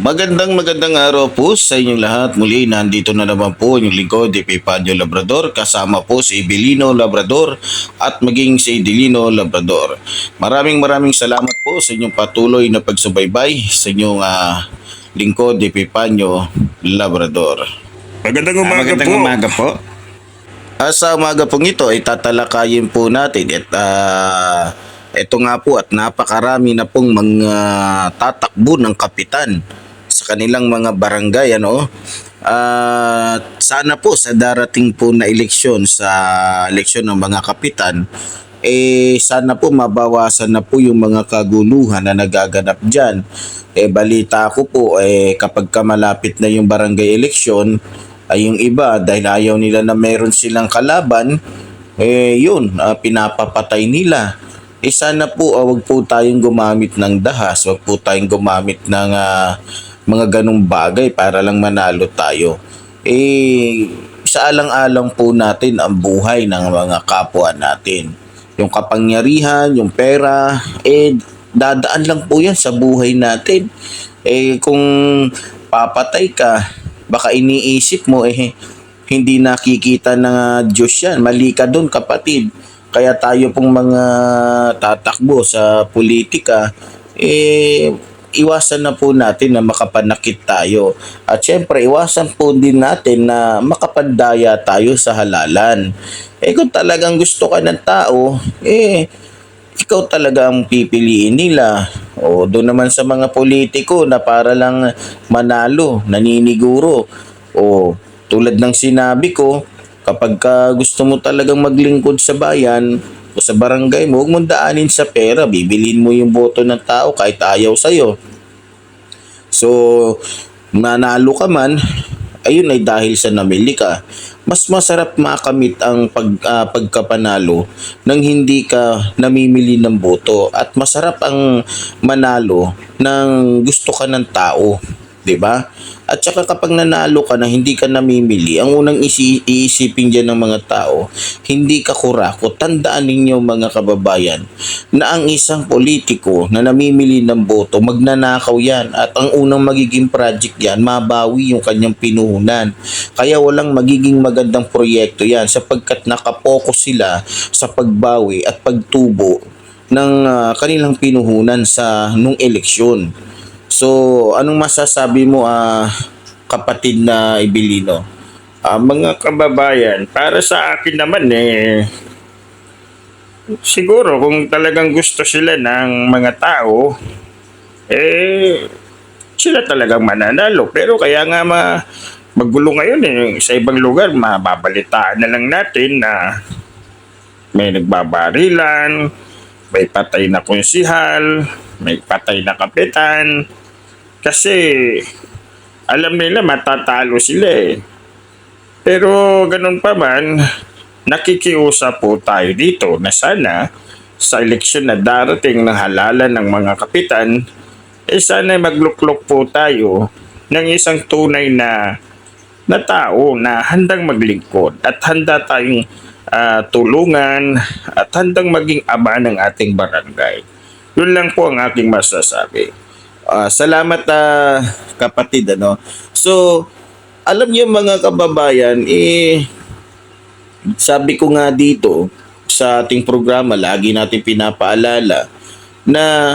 Magandang magandang araw po sa inyong lahat. Muli, nandito na naman po yung lingkod, DP Padyo Labrador, kasama po si Evelino Labrador at maging si Edelino Labrador. Maraming maraming salamat po sa inyong patuloy na pagsubaybay sa inyong ah, lingkod, DP Padyo Labrador. Magandang Ah, umaga magandang po. umaga po. Ah, sa umaga pong ito ay tatalakayin po natin at ah, ito nga po at napakarami na pong mga tatakbo ng kapitan kanilang mga barangay ano? At sana po sa darating po na eleksyon sa eleksyon ng mga kapitan eh sana po mabawasan na po yung mga kaguluhan na nagaganap diyan eh balita ko po eh kapag ka malapit na yung barangay eleksyon ay yung iba dahil ayaw nila na meron silang kalaban eh yun ah, pinapapatay nila. Eh sana po ah, wag po tayong gumamit ng dahas wag po tayong gumamit ng ah, mga ganong bagay para lang manalo tayo eh sa alang-alang po natin ang buhay ng mga kapwa natin yung kapangyarihan, yung pera, eh dadaan lang po yan sa buhay natin. Eh kung papatay ka, baka iniisip mo eh hindi nakikita ng ah, Diyos yan. Mali ka doon kapatid. Kaya tayo pong mga tatakbo sa politika, eh iwasan na po natin na makapanakit tayo. At syempre, iwasan po din natin na makapandaya tayo sa halalan. Eh kung talagang gusto ka ng tao, eh ikaw talaga ang pipiliin nila. O doon naman sa mga politiko na para lang manalo, naniniguro. O tulad ng sinabi ko, kapag ka gusto mo talagang maglingkod sa bayan o sa barangay mo, huwag mong daanin sa pera. Bibilin mo yung boto ng tao kahit ayaw sa'yo. So, nanalo ka man, ayun ay dahil sa namili ka. Mas masarap makamit ang pag, ah, pagkapanalo nang hindi ka namimili ng boto at masarap ang manalo nang gusto ka ng tao, 'di ba? At saka kapag nanalo ka na hindi ka namimili, ang unang isi- iisipin diyan ng mga tao, hindi ka kurako. Tandaan ninyo mga kababayan na ang isang politiko na namimili ng boto, magnanakaw yan. At ang unang magiging project yan, mabawi yung kanyang pinuhunan. Kaya walang magiging magandang proyekto yan sapagkat nakapokus sila sa pagbawi at pagtubo ng ah, kanilang pinuhunan sa nung eleksyon. So, anong masasabi mo ah kapatid na Ibilino? Ah, mga kababayan, para sa akin naman eh, siguro kung talagang gusto sila ng mga tao, eh, sila talagang mananalo. Pero kaya nga ma, magulo ngayon eh, sa ibang lugar, mababalitaan na lang natin na may nagbabarilan, may patay na konsihal, may patay na kapitan, kasi alam nila matatalo sila eh. Pero ganun pa man, nakikiusap po tayo dito na sana sa eleksyon na darating ng halalan ng mga kapitan, eh sana magluklok po tayo ng isang tunay na na tao na handang maglingkod at handa tayong ah, tulungan at handang maging ama ng ating barangay. Yun lang po ang aking masasabi. Ah, salamat ah, kapatid ano. So, alam niyo mga kababayan, eh sabi ko nga dito sa ating programa, lagi natin pinapaalala na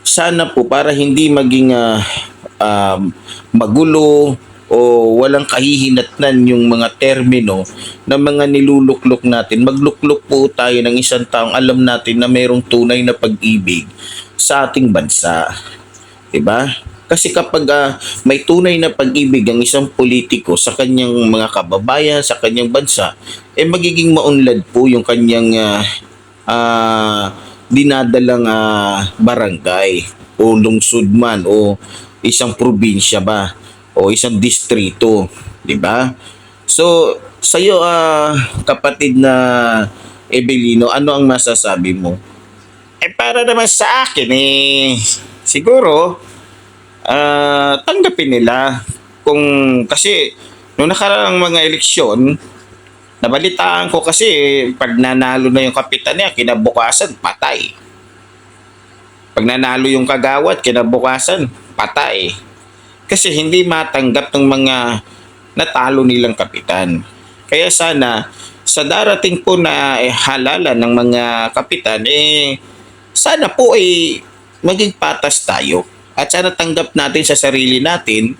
sana po para hindi maging ah, um, magulo o walang kahihinatnan yung mga termino ng mga niluluklok natin. Magluklok po tayo ng isang taong alam natin na mayroong tunay na pag-ibig sa ating bansa. 'Di ba? Kasi kapag ah, may tunay na pag-ibig ang isang politiko sa kanyang mga kababayan, sa kanyang bansa, eh magiging maunlad po yung kanyang ah, ah, dinadalang ah, barangay o lungsod man o isang probinsya ba o isang distrito, 'di ba? So, sa iyo kapatid na Evelino, ano ang masasabi mo? Eh para naman sa akin eh siguro ah tanggapin nila kung kasi nung nakaraang mga eleksyon nabalitaan ko kasi pag nanalo na yung kapitan niya kinabukasan patay. Pag nanalo yung kagawad, kinabukasan, patay. Kasi hindi matanggap ng mga natalo nilang kapitan. Kaya sana, sa darating po na eh, halalan ng mga kapitan, eh, sana po ay maging patas tayo. At sana tanggap natin sa sarili natin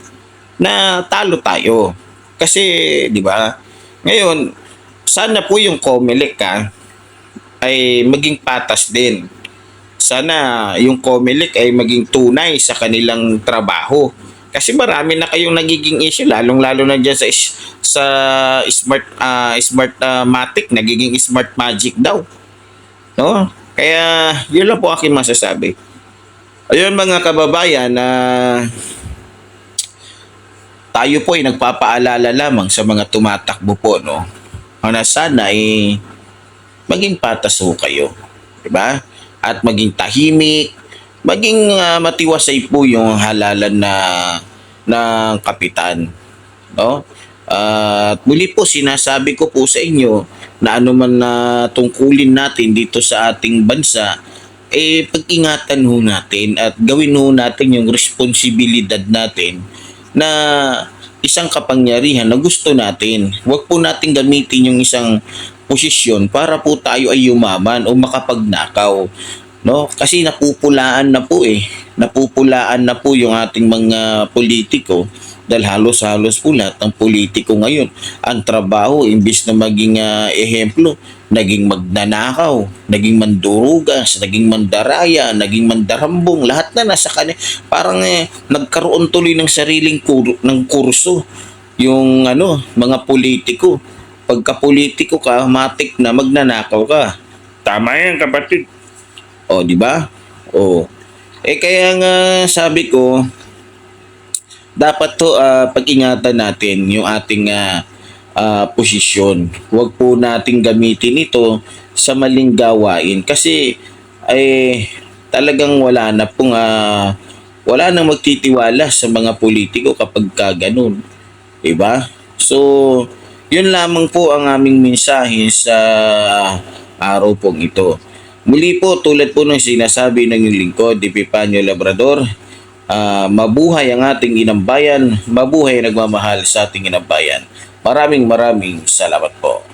na talo tayo. Kasi, di ba, ngayon, sana po yung Comelec ka ay maging patas din. Sana yung Comelec ay maging tunay sa kanilang trabaho. Kasi marami na kayong nagiging issue lalong-lalo na diyan sa sa smart ah, smart ah, matic nagiging smart magic daw. No? Kaya yun lang po aking masasabi. Ayun mga kababayan na tayo po ay nagpapaalala lamang sa mga tumatakbo po no. Na sana ay maging patas ho kayo. 'Di ba? At maging tahimik, maging ah, matiwasay po yung halalan na ng kapitan. No? At muli po sinasabi ko po sa inyo na ano man na tungkulin natin dito sa ating bansa eh pag-ingatan ho natin at gawin ho natin yung responsibilidad natin na isang kapangyarihan na gusto natin. Huwag po natin gamitin yung isang posisyon para po tayo ay yumaman o makapagnakaw. No? Kasi napupulaan na po eh. Napupulaan na po yung ating mga politiko dahil halos-halos po lahat ng politiko ngayon ang trabaho imbis na maging ah, ehemplo naging magnanakaw, naging mandurugas, naging mandaraya, naging mandarambong, lahat na nasa kanya. Parang eh, nagkaroon tuloy ng sariling kur- ng kurso yung ano, mga politiko. Pagka politiko ka, matik na magnanakaw ka. Tama yan, kapatid. O, di ba? O. Eh kaya nga sabi ko, dapat to ah, pag-ingatan natin yung ating ah, ah, posisyon. Huwag po nating gamitin ito sa maling gawain kasi ay talagang wala na pong ah, wala nang magtitiwala sa mga politiko kapag ka ganun. 'Di ba? So, yun lamang po ang aming mensahe sa araw pong ito. Muli po, tulad po ng sinasabi ng inyong lingkod, Epipanyo Labrador, ah, mabuhay ang ating inambayan, mabuhay ang nagmamahal sa ating inambayan. Maraming maraming salamat po.